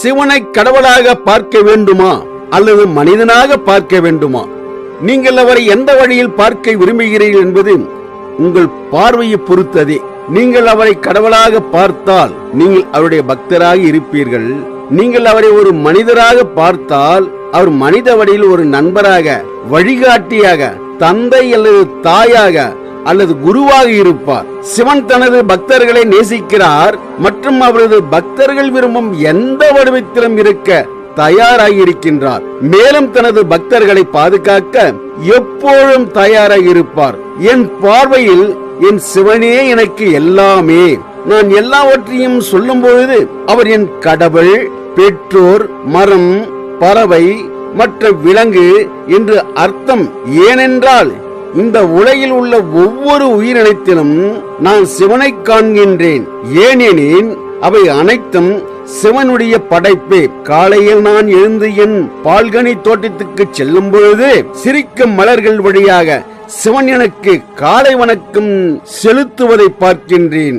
சிவனை கடவுளாக பார்க்க வேண்டுமா? அல்லது மனிதனாக பார்க்க வேண்டுமா? நீங்கள் அவரை எந்த வழியில் பார்க்க விரும்புகிறீர்கள் என்பது உங்கள் பார்வையை பொறுத்ததே. நீங்கள் அவரை கடவுளாக பார்த்தால் நீங்கள் அவருடைய பக்தராக இருப்பீர்கள். நீங்கள் அவரை ஒரு மனிதராக பார்த்தால் அவர் மனித வழியில் ஒரு நண்பராக வழிகாட்டியாக தந்தை அல்லது தாயாக அல்லது குருவாக இருப்பார். சிவன் தனது பக்தர்களை நேசிக்கிறார். மற்றும் அவரது பக்தர்கள் விரும்பும் எந்த வடிவத்திலும் இருக்க தயாராக இருக்கின்றார் மேலும் தனது பக்தர்களை பாதுகாக்க எப்போதும் தயாராக இருப்பார் என் பார்வையில் என் சிவனே எனக்கு எல்லாமே. நான் எல்லாவற்றையும் சொல்லும் பொழுது அவர் என் கடவுள் பெற்றோர் மரம் பறவை மற்ற விலங்கு என்று அர்த்தம் ஏனென்றால் இந்த உலகில் உள்ள ஒவ்வொரு உயிரினத்திலும் நான் சிவனை காண்கின்றேன். ஏனெனில் அவை அனைத்தும் சிவனுடைய படைப்பே. காலையில் நான் எழுந்து என் பால்கனி தோட்டத்துக்கு செல்லும் பொழுது சிரிக்கும் மலர்கள் வழியாக சிவன் எனக்கு காலை வணக்கம் செலுத்துவதை பார்க்கின்றேன்.